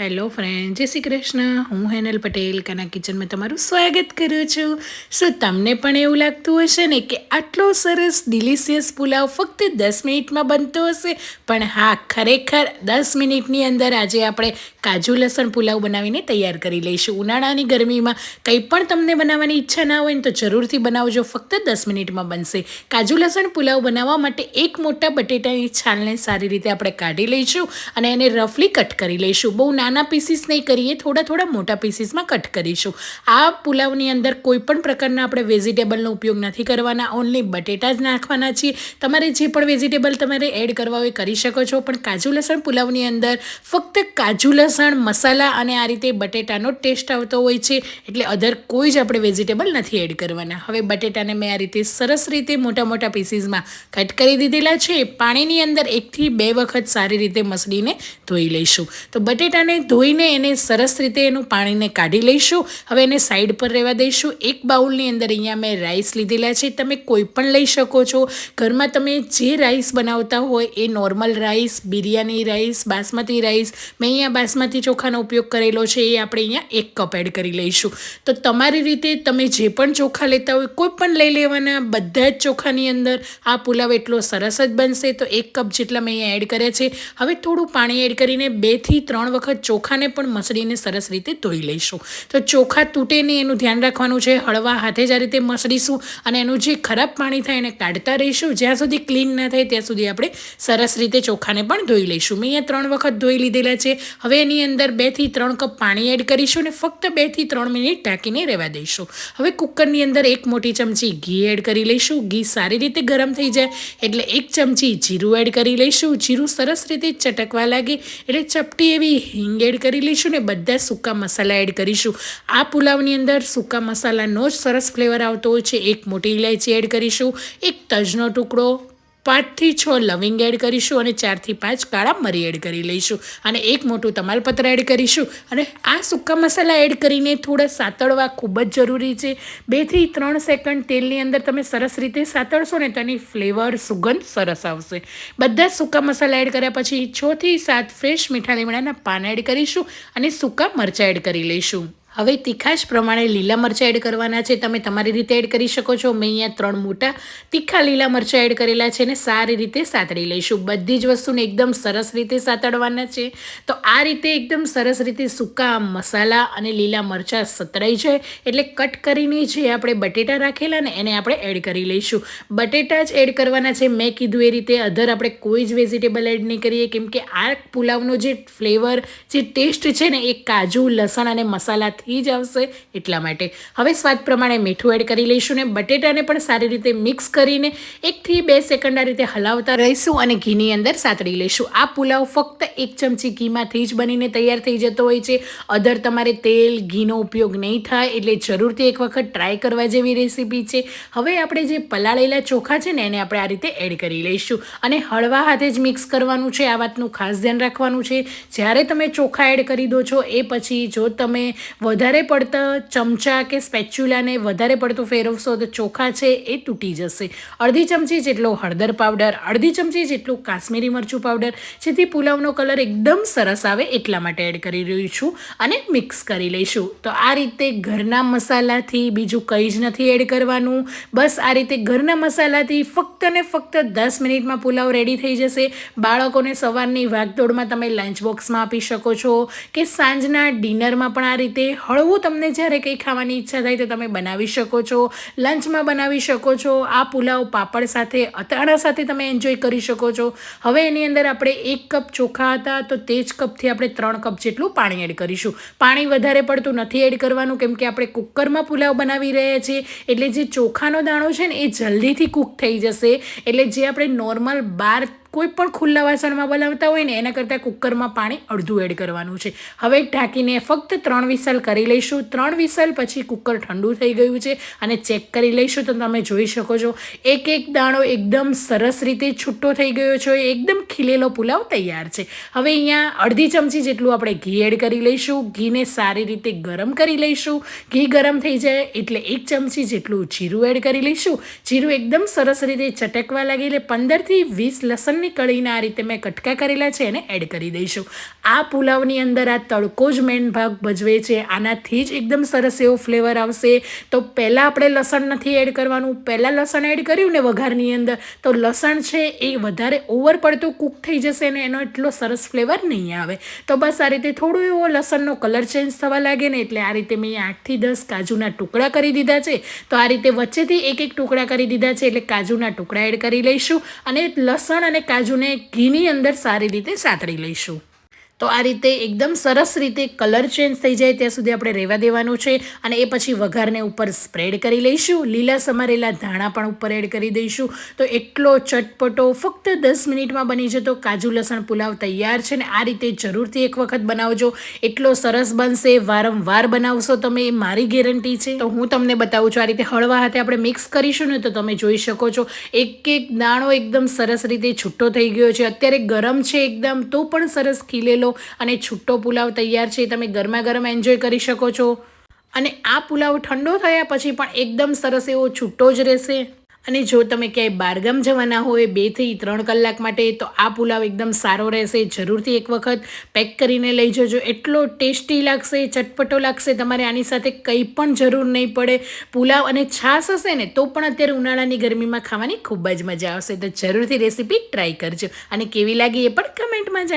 Hello friend, જય શ્રી કૃષ્ણ. હું હેનલ પટેલ, કાના કિચનમાં તમારું સ્વાગત કરું છું. શું તમને પણ એવું લાગતું હશે ને કે આટલો સરસ ડિલિશિયસ પુલાવ ફક્ત દસ મિનિટમાં બનતો હશે? પણ હા, ખરેખર દસ મિનિટની અંદર આજે આપણે કાજુ લસણ પુલાવ બનાવીને તૈયાર કરી લઈશું. ઉનાળાની ગરમીમાં કંઈ પણ તમને બનાવવાની ઈચ્છા ના હોય ને તો જરૂરથી બનાવજો. ફક્ત દસ મિનિટમાં બનશે. કાજુ લસણ પુલાવ બનાવવા માટે એક મોટા બટેટાની છાલને સારી રીતે આપણે કાઢી લઈશું અને એને રફલી કટ કરી લઈશું. બહુ નાના પીસીસ નહીં કરીએ, થોડા થોડા મોટા પીસીસમાં કટ કરીશું. આ પુલાવની અંદર કોઈ પણ પ્રકારના આપણે વેજીટેબલનો ઉપયોગ નથી કરવાના ઓનલી બટેટા જ નાખવાના છીએ. તમારે જે પણ વેજીટેબલ તમારે એડ કરવા હોય કરી શકો છો, પણ કાજુ લસણ પુલાવની અંદર ફક્ત કાજુ લસણ, મસાલા અને આ રીતે બટેટાનો ટેસ્ટ આવતો હોય છે, એટલે અધર કોઈ જ આપણે વેજીટેબલ નથી એડ કરવાના. હવે બટેટાને મેં આ રીતે સરસ રીતે મોટા મોટા પીસીસમાં કટ કરી દીધેલા છે. પાણીની અંદર એકથી બે વખત સારી રીતે મસળીને ધોઈ લઈશું. તો બટેટાને આપણે ધોઈને એને સરસ રીતે એનું પાણીને કાઢી લઈશું. હવે એને સાઈડ પર રહેવા દઈશું. એક બાઉલની અંદર અહીંયા મેં રાઈસ લીધેલા છે. તમે કોઈ પણ લઈ શકો છો. ઘરમાં તમે જે રાઈસ બનાવતા હોય એ normal rice biryani rice basmati rice મેં અહીંયા બાસમતી ચોખાનો ઉપયોગ કરેલો છે. એ આપણે અહીંયા એક કપ એડ કરી લઈશું. તો તમારી રીતે તમે જે પણ ચોખા લેતા હોય, કોઈ પણ લઈ લેવાના, બધા જ ચોખાની અંદર આ પુલાવ એટલો સરસ જ બનશે. તો એક કપ જેટલા મેં અહીંયા એડ કર્યા છે. હવે થોડું પાણી એડ કરીને બેથી ત્રણ વખત ચોખાને પણ મસળીને સરસ રીતે ધોઈ લઈશું. તો ચોખા તૂટે નહીં એનું ધ્યાન રાખવાનું છે. હળવા હાથે જ આ રીતે મસળીશું અને એનું જે ખરાબ પાણી થાય એને કાઢતા રહીશું. જ્યાં સુધી ક્લીન ના થાય ત્યાં સુધી આપણે સરસ રીતે ચોખાને પણ ધોઈ લઈશું. મેં અહીંયા ત્રણ વખત ધોઈ લીધેલા છે. હવે એની અંદર બેથી ત્રણ કપ પાણી એડ કરીશું અને ફક્ત બેથી ત્રણ મિનિટ ઢાંકીને રહેવા દઈશું. હવે કુકરની અંદર એક મોટી ચમચી ઘી એડ કરી લઈશું. ઘી સારી રીતે ગરમ થઈ જાય એટલે એક ચમચી જીરું એડ કરી લઈશું. જીરું સરસ રીતે ચટકવા લાગે એટલે ચપટી એવી હિંગ હિંગ એડ કરી લઈશું ને બધા સૂકા મસાલા એડ કરીશું. આ પુલાવની અંદર સૂકા મસાલાનો જ સરસ ફ્લેવર આવતો હોય છે. એક મોટી ઇલાયચી એડ કરીશું, એક તજનો ટુકડો પાંચથી છ લવિંગ એડ કરીશું અને ચારથી પાંચ કાળા મરી એડ કરી લઈશું. અને એક મોટું તમાલપત્ર એડ કરીશું. અને આ સૂકા મસાલા એડ કરીને થોડા સાતળવા ખૂબ જ જરૂરી છે. બેથી ત્રણ સેકન્ડ તેલની અંદર તમે સરસ રીતે સાતળશો ને તેની ફ્લેવર, સુગંધ સરસ આવશે. બધા સૂકા મસાલા એડ કર્યા પછી છથી સાત ફ્રેશ મીઠા લીમડાના પાન એડ કરીશું અને સૂકા મરચાં એડ કરી લઈશું. હવે તીખાશ પ્રમાણે લીલા મરચાં એડ કરવાના છે. તમે તમારી રીતે એડ કરી શકો છો. મેં અહીંયા ત્રણ મોટા તીખા લીલા મરચાં એડ કરેલા છે અને સારી રીતે સાતળી લઈશું. બધી જ વસ્તુને એકદમ સરસ રીતે સાતળવાના છે. તો આ રીતે એકદમ સરસ રીતે સૂકા મસાલા અને લીલા મરચાં સતળાઈ જાય એટલે કટ કરીને જે આપણે બટેટા રાખેલા ને એને આપણે એડ કરી લઈશું. બટેટા જ એડ કરવાના છે. મેં કીધું એ રીતે અધર આપણે કોઈ જ વેજીટેબલ એડ નહીં કરીએ. કેમ કે આ પુલાવનો જે ફ્લેવર, જે ટેસ્ટ છે ને એ કાજુ, લસણ અને મસાલા થઈ જ આવશે એટલા માટે. હવે સ્વાદ પ્રમાણે મીઠું એડ કરી લઈશું ને બટેટાને પણ સારી રીતે મિક્સ કરીને એકથી બે સેકન્ડ આ રીતે હલાવતા રહીશું અને ઘીની અંદર સાતડી લઈશું. આ પુલાવ ફક્ત એક ચમચી ઘીમાંથી જ બનીને તૈયાર થઈ જતો હોય છે. અધર તમારે તેલ, ઘીનો ઉપયોગ નહીં થાય એટલે જરૂરથી એક વખત ટ્રાય કરવા જેવી રેસીપી છે. હવે આપણે જે પલાળેલા ચોખા છે ને એને આપણે આ રીતે એડ કરી લઈશું. અને હળવા હાથે જ મિક્સ કરવાનું છે. આ વાતનું ખાસ ધ્યાન રાખવાનું છે. જ્યારે તમે ચોખા એડ કરી દો છો, એ પછી જો તમે વધારે પડતા ચમચા કે સ્પેચ્યુલાને વધારે પડતું ફેરવશો તો ચોખા છે એ તૂટી જશે. અડધી ચમચી જેટલો હળદર પાવડર, અડધી ચમચી જેટલું કાશ્મીરી મરચું પાવડર, જેથી પુલાવનો કલર એકદમ સરસ આવે એટલા માટે એડ કરી રહી છું અને મિક્સ કરી લઈશું. તો આ રીતે ઘરના મસાલાથી બીજું કંઈ જ નથી એડ કરવાનું. બસ આ રીતે ઘરના મસાલાથી ફક્ત ને ફક્ત દસ મિનિટમાં પુલાવ રેડી થઈ જશે. બાળકોને સવારની વાગદોડમાં તમે લંચ બોક્સમાં આપી શકો છો કે સાંજના ડિનરમાં પણ આ રીતે હળવું તમને જ્યારે કંઈ ખાવાની ઈચ્છા થાય તો તમે બનાવી શકો છો. લંચમાં બનાવી શકો છો. આ પુલાવ પાપડ સાથે, અથાણા સાથે તમે એન્જોય કરી શકો છો. હવે એની અંદર આપણે એક કપ ચોખા હતા તો તે જ કપથી આપણે ત્રણ કપ જેટલું પાણી એડ કરીશું. પાણી વધારે પડતું નથી એડ કરવાનું કેમ કે આપણે કુકરમાં પુલાવ બનાવી રહ્યા છીએ. એટલે જે ચોખાનો દાણો છે ને એ જલ્દીથી કૂક થઈ જશે. એટલે જે આપણે નોર્મલ બાર કોઈ પણ ખુલ્લા વાસણમાં બનાવતા હોય ને, એના કરતાં કુકરમાં પાણી અડધું એડ કરવાનું છે. હવે ઢાંકીને ફક્ત ત્રણ વિસલ કરી લઈશું. ત્રણ વિસલ પછી કુકર ઠંડુ થઈ ગયું છે અને ચેક કરી લઈશું. તો તમે જોઈ શકો છો એક એક દાણો એકદમ સરસ રીતે છૂટો થઈ ગયો છે. એકદમ ખીલેલો પુલાવ તૈયાર છે. હવે અહીંયા અડધી ચમચી જેટલું આપણે ઘી એડ કરી લઈશું. ઘીને સારી રીતે ગરમ કરી લઈશું. ઘી ગરમ થઈ જાય એટલે એક ચમચી જેટલું જીરું એડ કરી લઈશું. જીરું એકદમ સરસ રીતે ચટકવા લાગે એટલે પંદરથી વીસ લસણની કળીના આ રીતે મેં કટકા કરેલા છે એને એડ કરી દઈશું. આ પુલાવની અંદર આ તડકો જ મેઇન ભાગ ભજવે છે. આનાથી જ એકદમ સરસ એવો ફ્લેવર આવશે. તો પહેલાં આપણે લસણ નથી એડ કરવાનું. પહેલાં લસણ એડ કર્યું ને વઘારની અંદર. તો લસણ છે એ વધારે ઓવર પડતું કૂક થઈ જશે ને એનો એટલો સરસ ફ્લેવર નહીં આવે. તો બસ આ રીતે થોડું એવો લસણનો કલર ચેન્જ થવા લાગે ને એટલે આ રીતે મેં આઠથી દસ કાજુના ટુકડા કરી દીધા છે. તો આ રીતે વચ્ચેથી એક એક ટુકડા કરી દીધા છે એટલે કાજુના ટુકડા એડ કરી લઈશું અને લસણ અને કાજુને ઘીની અંદર સારી રીતે સાતળી લઈશું. તો આ રીતે એકદમ સરસ રીતે કલર ચેન્જ થઈ જાય ત્યાં સુધી આપણે રહેવા દેવાનું છે અને એ પછી વઘારને ઉપર સ્પ્રેડ કરી લઈશું. લીલા સમારેલા ધાણા પણ ઉપર એડ કરી દઈશું. તો એટલો ચટપટો ફક્ત દસ મિનિટમાં બની જતો. કાજુ લસણ પુલાવ તૈયાર છે ને આ રીતે જરૂરથી એક વખત બનાવજો. એટલો સરસ બનશે. વારંવાર બનાવશો તમે, એ મારી ગેરંટી છે. તો હું તમને બતાવું છું આ રીતે હળવા હાથે આપણે મિક્સ કરીશું ને તો તમે જોઈ શકો છો. એક એક દાણો એકદમ સરસ રીતે છૂટો થઈ ગયો છે. અત્યારે ગરમ છે એકદમ તો પણ સરસ ખીલેલો અને છૂટો પુલાવ તૈયાર છે તમે ગરમા ગરમ એન્જોય કરી શકો છો. અને આ પુલાવ ઠંડો થયા પછી પણ એકદમ સરસ એવો છૂટો જ રહેશે. અને જો તમે ક્યાંય બારગામ જવાના હોય બેથી ત્રણ કલાક માટે, તો આ પુલાવ એકદમ સારો રહેશે. જરૂરથી એક વખત પેક કરીને લઈ જજો. એટલો ટેસ્ટી લાગશે, ચટપટો લાગશે, તમારે આની સાથે કંઈ પણ જરૂર નહીં પડે. પુલાવ અને છાશ હશે ને, તો પણ અત્યારે ઉનાળાની ગરમીમાં ખાવાની ખૂબ જ મજા આવશે. તો જરૂરથી રેસીપી ટ્રાય કરજો. અને કેવી લાગી એ પણ કમેન્ટમાં જાણ